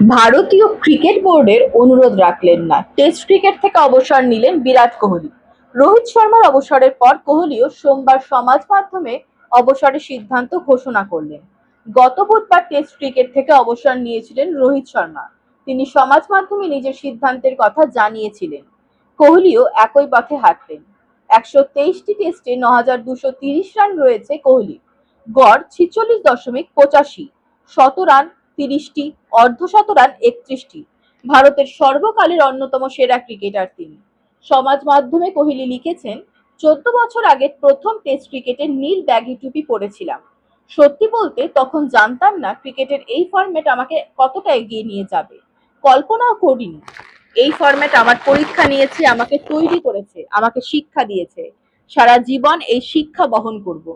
ভারতীয় ক্রিকেট বোর্ডের অনুরোধ রাখলেন না। টেস্ট ক্রিকেট থেকে অবসর নিলেন বিরাট কোহলি। রোহিত শর্মার অবসরের পর কোহলিও সোমবার সমাজ মাধ্যমে অবসরের সিদ্ধান্ত ঘোষণা করলেন। গত বুধবার টেস্ট ক্রিকেট থেকে অবসর নিয়েছিলেন রোহিত শর্মা। তিনি সমাজ মাধ্যমে নিজের সিদ্ধান্তের কথা জানিয়েছিলেন। কোহলিও একই পথে হাঁটলেন। একশো তেইশটি টেস্টে ন দুশো তিরিশ রান রয়েছে কোহলি গড় ছিচল্লিশ দশমিক পঁচাশি। শত রান তিরিশটি অর্ধশত রান একত্রিশটি। ভারতের সর্বকালের অন্যতম সেরা ক্রিকেটার তিনি। সমাজ মাধ্যমে কোহলি লিখেছেন, চোদ্দ বছর আগে প্রথম টেস্ট ক্রিকেটে নীল ব্যাগি টুপি পরেছিলাম। সত্যি বলতে তখন জানতাম না ক্রিকেটের এই ফরম্যাট আমাকে কতটা এগিয়ে নিয়ে যাবে। কল্পনাও করিনি। এই ফরম্যাট আমার পরীক্ষা নিয়েছে, আমাকে তৈরি করেছে, আমাকে শিক্ষা দিয়েছে। সারা জীবন এই শিক্ষা বহন করব।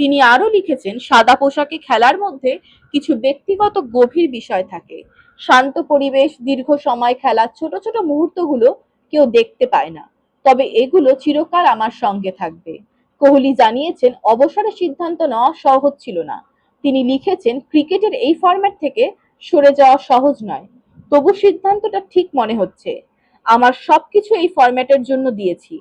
তিনি আরও লিখেছেন, সাদা পোশাকে খেলার মধ্যে কিছু ব্যক্তিগত গভীর বিষয় থাকে। শান্ত পরিবেশ, দীর্ঘ সময় খেলা ছোট ছোট মুহূর্তগুলো কেউ দেখতে পায় না। তবে এগুলো চিরকাল আমার সঙ্গে থাকবে। কোহলি জানিয়েছেন, অবসরের সিদ্ধান্ত নেওয়া সহজ ছিল না। তিনি লিখেছেন, ক্রিকেটের এই ফরম্যাট থেকে সরে যাওয়া সহজ নয়। তবু সিদ্ধান্তটা ঠিক মনে হচ্ছে। আমার সবকিছু এই ফরম্যাটের জন্য দিয়েছি।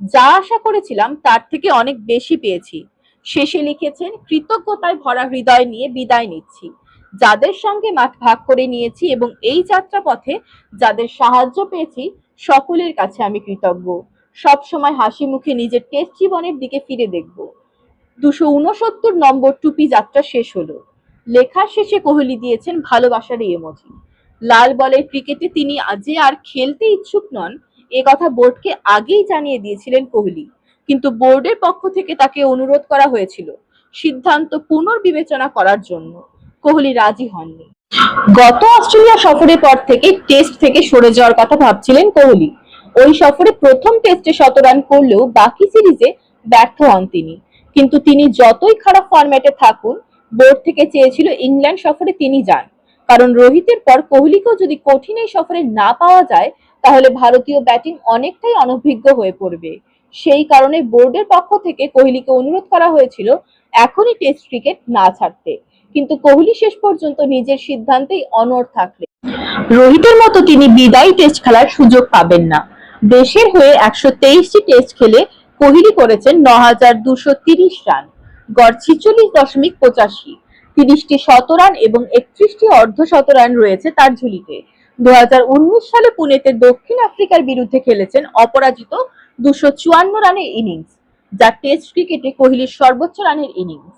যা আশা করেছিলাম, তার থেকে অনেক বেশি পেয়েছি। শেষে লিখেছেন, কৃতজ্ঞতায় ভরা হৃদয় নিয়ে বিদায় নিচ্ছি। যাদের সঙ্গে মাঠ ভাগ করে নিয়েছি এবং এই যাত্রা পথে যাদের সাহায্য পেয়েছি, সকলের কাছে আমি কৃতজ্ঞ। সব সময় হাসি মুখে নিজের টেস্ট জীবনের দিকে ফিরে দেখব। দুশো উনসত্তর নম্বর টুপি যাত্রা শেষ হলো। লেখার শেষে কোহলি দিয়েছেন ভালোবাসার ইমোজি লাল বলের ক্রিকেটে তিনি যে আর খেলতে ইচ্ছুক নন, এ কথা বোর্ডকে আগেই জানিয়ে দিয়েছিলেন কোহলি। কিন্তু বোর্ডের পক্ষ থেকে তাকে অনুরোধ করা হয়েছিল সিদ্ধান্ত পুনর্বিবেচনা করার জন্য। কোহলি রাজি হননি। গত অস্ট্রেলিয়া সফরের পর থেকে টেস্ট থেকে সরে যাওয়ার কথা ভাবছিলেন কোহলি। ওই সফরে প্রথম টেস্টে শত রান করলেও বাকি সিরিজে ব্যর্থ হন তিনি। কিন্তু তিনি যতই খারাপ ফরম্যাটে থাকুন, বোর্ড থেকে চেয়েছিল ইংল্যান্ড সফরে তিনি যান। কারণ রোহিতের পর কোহলিকেও যদি কঠিন এই সফরে না পাওয়া যায়, তাহলে ভারতীয় ব্যাটিং অনেকটাই অনভিজ্ঞ হয়ে পড়বে। সেই কারণে বোর্ডের পক্ষ থেকে কোহলিকে অনুরোধ করা হয়েছিল এখনই টেস্ট ক্রিকেট না ছাড়তে। কিন্তু কোহলি শেষ পর্যন্ত নিজের সিদ্ধান্তেই অনড় থাকলেন। রোহিতের মতো তিনি বিদায়ী টেস্ট খেলার সুযোগ পাবেন না। দেশের হয়ে একশো তেইশটি টেস্ট খেলে কোহলি করেছেন ন হাজার দুশো তিরিশ রান, গড় ছিচল্লিশ দশমিক পঁচাশি, তিরিশটি শতরান এবং একত্রিশটি অর্ধ শতরান রয়েছে তার ঝুলিতে। দু হাজার উনিশ সালে পুনেতে দক্ষিণ আফ্রিকার বিরুদ্ধে খেলেছেন অপরাজিত দুশো চুয়ান্ন রানের ইনিংস যা টেস্ট ক্রিকেটে কোহলির সর্বোচ্চ রানের ইনিংস।